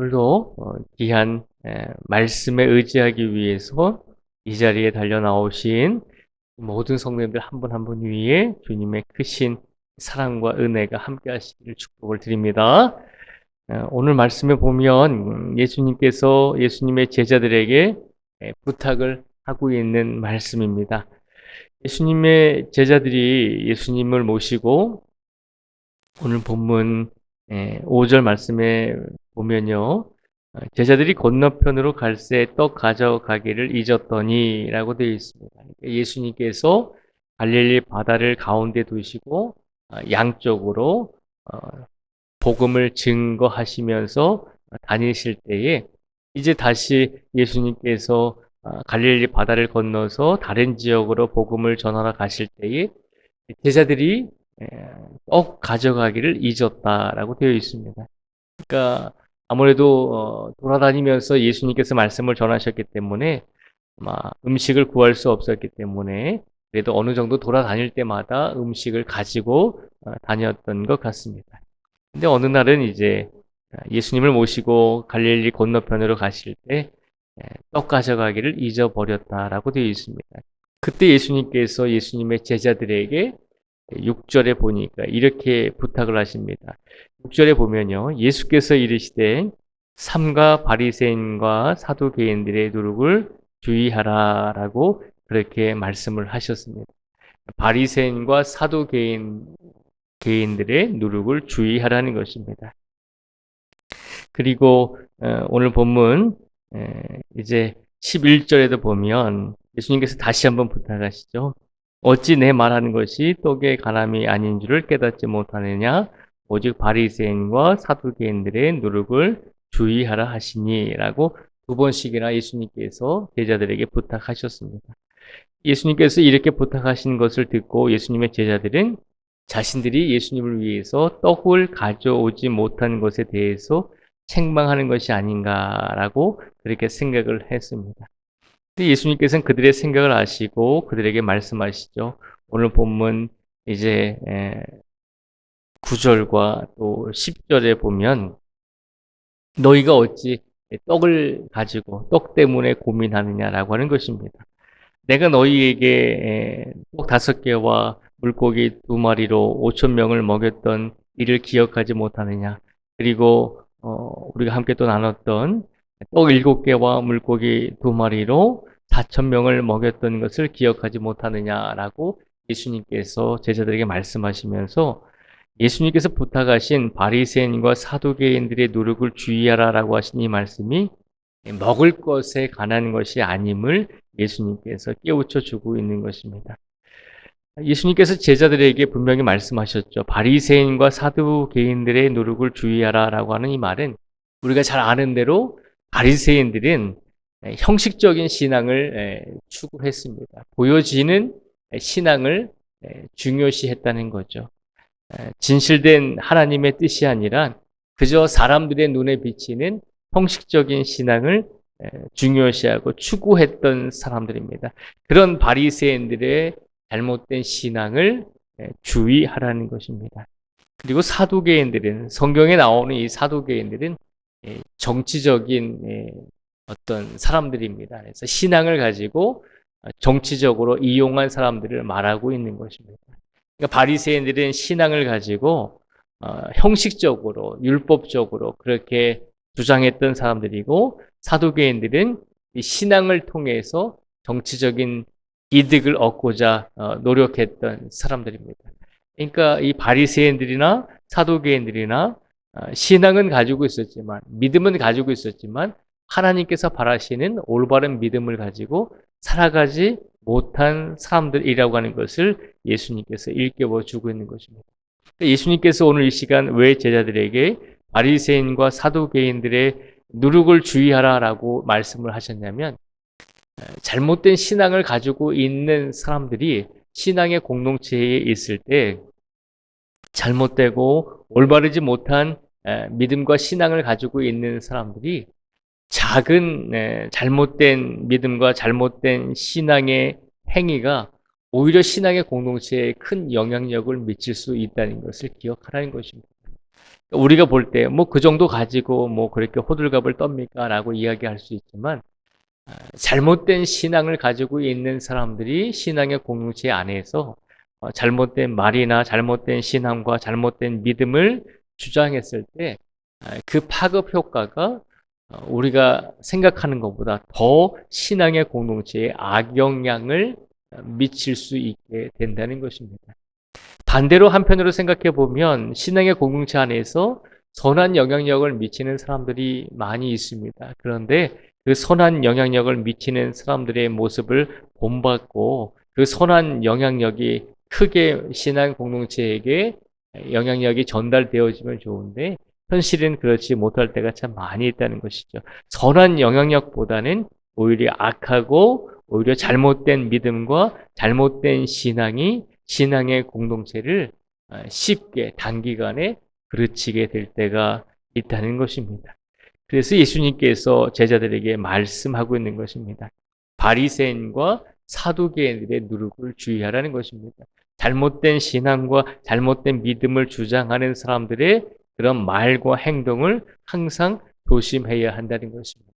오늘도 어, 귀한 에, 말씀에 의지하기 위해서 이 자리에 달려 나오신 모든 성도님들 한 분 한 분 위에 주님의 크신 사랑과 은혜가 함께 하시기를 축복을 드립니다. 어, 오늘 말씀에 보면 음, 예수님께서 예수님의 제자들에게 에, 부탁을 하고 있는 말씀입니다. 예수님의 제자들이 예수님을 모시고 오늘 본문 5절 말씀에 보면요. 어, 제자들이 건너편으로 갈새 떡 가져가기를 잊었더니 라고 되어 있습니다. 그러니까 예수님께서 갈릴리 바다를 가운데 두시고 어, 양쪽으로 어, 복음을 증거하시면서 다니실 때에 이제 다시 예수님께서 갈릴리 바다를 건너서 다른 지역으로 복음을 전하러 가실 때에 제자들이 떡 가져가기를 잊었다라고 되어 있습니다. 그러니까 아무래도 어, 돌아다니면서 예수님께서 말씀을 전하셨기 때문에 아마 음식을 구할 수 없었기 때문에 그래도 어느 정도 돌아다닐 때마다 음식을 가지고 어, 다녔던 것 같습니다. 근데 어느 날은 이제 예수님을 모시고 갈릴리 건너편으로 가실 때 떡 가져가기를 잊어버렸다라고 되어 있습니다. 그때 예수님께서 예수님의 제자들에게 6절에 보니까 이렇게 부탁을 하십니다. 6절에 보면요. 예수께서 이르시되 삼가 바리새인과 사두개인들의 누룩을 주의하라라고 그렇게 말씀을 하셨습니다. 바리새인과 사두개인 개인들의 누룩을 주의하라는 것입니다. 그리고 어, 오늘 본문 이제 11절에도 보면 예수님께서 다시 한번 부탁하시죠. 어찌 내 말하는 것이 떡의 가람이 아닌 줄을 깨닫지 못하느냐? 오직 바리새인과 사두개인들의 누룩을 주의하라 하시니라고 두 번씩이나 예수님께서 제자들에게 부탁하셨습니다. 예수님께서 이렇게 부탁하신 것을 듣고 예수님의 제자들은 자신들이 예수님을 위해서 떡을 가져오지 못한 것에 대해서 책망하는 것이 아닌가라고 그렇게 생각을 했습니다. 예수님께서는 그들의 생각을 아시고 그들에게 말씀하시죠. 오늘 본문 이제 9절과 또 10절에 보면 너희가 어찌 떡을 가지고 떡 때문에 고민하느냐라고 하는 것입니다. 내가 너희에게 떡 다섯 개와 물고기 두 마리로 오천 명을 먹였던 이를 기억하지 못하느냐. 그리고 어, 우리가 함께 또 나눴던 떡 일곱 개와 물고기 두 마리로 4천 명을 먹였던 것을 기억하지 못하느냐라고 예수님께서 제자들에게 말씀하시면서 예수님께서 부탁하신 바리새인과 사두개인들의 노력을 주의하라라고 하신 이 말씀이 먹을 것에 관한 것이 아님을 예수님께서 깨우쳐 주고 있는 것입니다. 예수님께서 제자들에게 분명히 말씀하셨죠. 바리새인과 사두개인들의 노력을 주의하라라고 하는 이 말은 우리가 잘 아는 대로 바리새인들은 형식적인 신앙을 추구했습니다. 보여지는 신앙을 중요시했다는 거죠. 진실된 하나님의 뜻이 아니라 그저 사람들의 눈에 비치는 형식적인 신앙을 중요시하고 추구했던 사람들입니다. 그런 바리새인들의 잘못된 신앙을 주의하라는 것입니다. 그리고 사두개인들은 성경에 나오는 이 사두개인들은 정치적인 어떤 사람들입니다. 그래서 신앙을 가지고 정치적으로 이용한 사람들을 말하고 있는 것입니다. 그러니까 바리새인들은 신앙을 가지고 어, 형식적으로 율법적으로 그렇게 주장했던 사람들이고 사두개인들은 신앙을 통해서 정치적인 이득을 얻고자 어, 노력했던 사람들입니다. 그러니까 이 바리새인들이나 사두개인들이나 어, 신앙은 가지고 있었지만 믿음은 가지고 있었지만 하나님께서 바라시는 올바른 믿음을 가지고 살아가지 못한 사람들이라고 하는 것을 예수님께서 일깨워 주고 있는 것입니다. 예수님께서 오늘 이 시간 왜 제자들에게 바리새인과 사두개인들의 누룩을 주의하라라고 말씀을 하셨냐면 잘못된 신앙을 가지고 있는 사람들이 신앙의 공동체에 있을 때 잘못되고 올바르지 못한 믿음과 신앙을 가지고 있는 사람들이 작은 네, 잘못된 믿음과 잘못된 신앙의 행위가 오히려 신앙의 공동체에 큰 영향력을 미칠 수 있다는 것을 기억하라는 것입니다. 우리가 볼 때 뭐 그 정도 가지고 뭐 그렇게 호들갑을 떱니까? 라고 이야기할 수 있지만 아, 잘못된 신앙을 가지고 있는 사람들이 신앙의 공동체 안에서 어, 잘못된 말이나 잘못된 신앙과 잘못된 믿음을 주장했을 때 그 파급 효과가 어, 우리가 생각하는 것보다 더 신앙의 공동체에 악영향을 미칠 수 있게 된다는 것입니다. 반대로 한편으로 생각해 보면 신앙의 공동체 안에서 선한 영향력을 미치는 사람들이 많이 있습니다. 그런데 그 선한 영향력을 미치는 사람들의 모습을 본받고 그 선한 영향력이 크게 신앙 공동체에게 영향력이 전달되어지면 좋은데 현실은 그렇지 못할 때가 참 많이 있다는 것이죠. 선한 영향력보다는 오히려 악하고 오히려 잘못된 믿음과 잘못된 신앙이 신앙의 공동체를 쉽게 단기간에 그르치게 될 때가 있다는 것입니다. 그래서 예수님께서 제자들에게 말씀하고 있는 것입니다. 바리새인과 사두개인들의 누룩을 주의하라는 것입니다. 잘못된 신앙과 잘못된 믿음을 주장하는 사람들의 그런 말과 행동을 항상 조심해야 한다는 것입니다.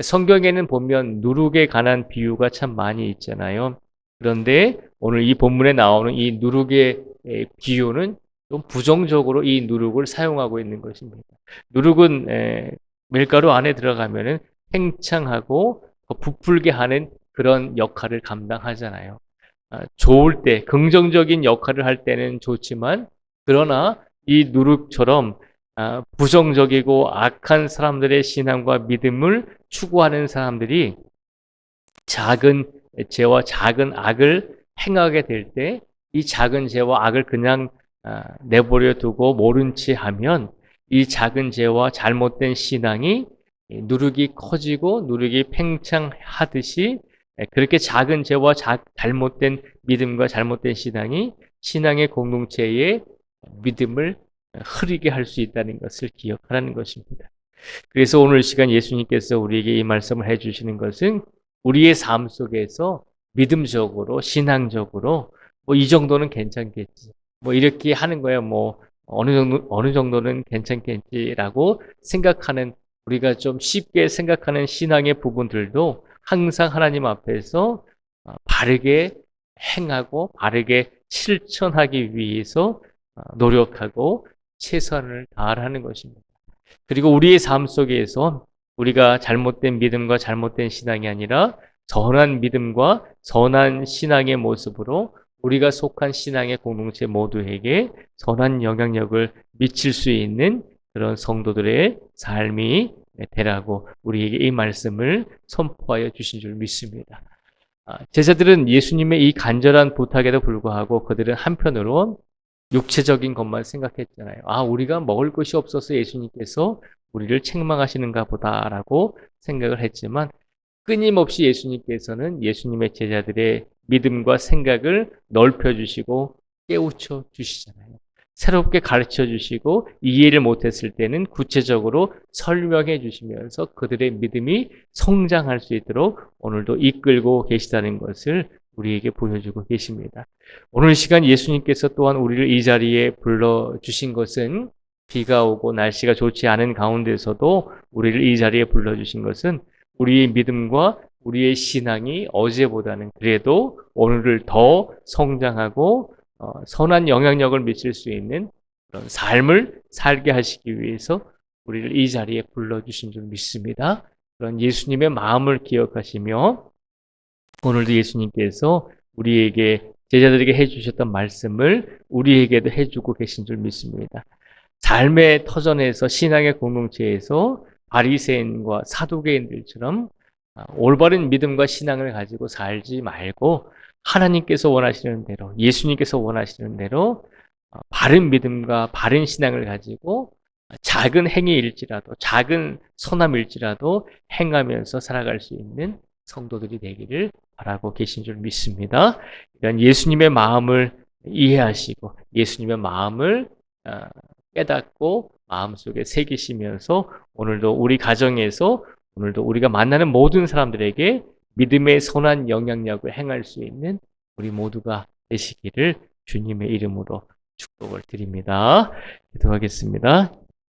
성경에는 보면 누룩에 관한 비유가 참 많이 있잖아요. 그런데 오늘 이 본문에 나오는 이 누룩의 비유는 좀 부정적으로 이 누룩을 사용하고 있는 것입니다. 누룩은 밀가루 안에 들어가면은 팽창하고 부풀게 하는 그런 역할을 감당하잖아요. 아, 좋을 때, 긍정적인 역할을 할 때는 좋지만, 그러나 이 누룩처럼 아, 부정적이고 악한 사람들의 신앙과 믿음을 추구하는 사람들이 작은 죄와 작은 악을 행하게 될 때 이 작은 죄와 악을 그냥 아, 내버려 두고 모른 채 하면 이 작은 죄와 잘못된 신앙이 누룩이 커지고 누룩이 팽창하듯이 그렇게 작은 죄와 잘못된 믿음과 잘못된 신앙이 신앙의 공동체의 믿음을 흐리게 할 수 있다는 것을 기억하라는 것입니다. 그래서 오늘 시간 예수님께서 우리에게 이 말씀을 해주시는 것은 우리의 삶 속에서 믿음적으로, 신앙적으로, 뭐 이 정도는 괜찮겠지. 뭐 이렇게 하는 거야. 뭐 어느 정도, 어느 정도는 괜찮겠지라고 생각하는 우리가 좀 쉽게 생각하는 신앙의 부분들도 항상 하나님 앞에서 어, 바르게 행하고 바르게 실천하기 위해서 어, 노력하고 최선을 다하는 것입니다. 그리고 우리의 삶 속에서 우리가 잘못된 믿음과 잘못된 신앙이 아니라 선한 믿음과 선한 신앙의 모습으로 우리가 속한 신앙의 공동체 모두에게 선한 영향력을 미칠 수 있는 그런 성도들의 삶이 되라고 우리에게 이 말씀을 선포하여 주신 줄 믿습니다. 아, 제자들은 예수님의 이 간절한 부탁에도 불구하고 그들은 한편으로 육체적인 것만 생각했잖아요. 아, 우리가 먹을 것이 없어서 예수님께서 우리를 책망하시는가 보다라고 생각을 했지만 끊임없이 예수님께서는 예수님의 제자들의 믿음과 생각을 넓혀 주시고 깨우쳐 주시잖아요. 새롭게 가르쳐 주시고 이해를 못했을 때는 구체적으로 설명해 주시면서 그들의 믿음이 성장할 수 있도록 오늘도 이끌고 계시다는 것을 우리에게 보여주고 계십니다. 오늘 시간 예수님께서 또한 우리를 이 자리에 불러주신 것은 비가 오고 날씨가 좋지 않은 가운데서도 우리를 이 자리에 불러주신 것은 우리의 믿음과 우리의 신앙이 어제보다는 그래도 오늘을 더 성장하고 어, 선한 영향력을 미칠 수 있는 그런 삶을 살게 하시기 위해서 우리를 이 자리에 불러주신 줄 믿습니다. 그런 예수님의 마음을 기억하시며 오늘도 예수님께서 우리에게 제자들에게 해주셨던 말씀을 우리에게도 해주고 계신 줄 믿습니다. 삶의 터전에서 신앙의 공동체에서 바리새인과 사두개인들처럼 아, 올바른 믿음과 신앙을 가지고 살지 말고 하나님께서 원하시는 대로 예수님께서 원하시는 대로 어, 바른 믿음과 바른 신앙을 가지고 작은 행위일지라도 작은 선함일지라도 행하면서 살아갈 수 있는 성도들이 되기를 바라고 계신 줄 믿습니다. 이런 예수님의 마음을 이해하시고 예수님의 마음을 어, 깨닫고 마음속에 새기시면서 오늘도 우리 가정에서 오늘도 우리가 만나는 모든 사람들에게 믿음의 선한 영향력을 행할 수 있는 우리 모두가 되시기를 주님의 이름으로 축복을 드립니다. 기도하겠습니다.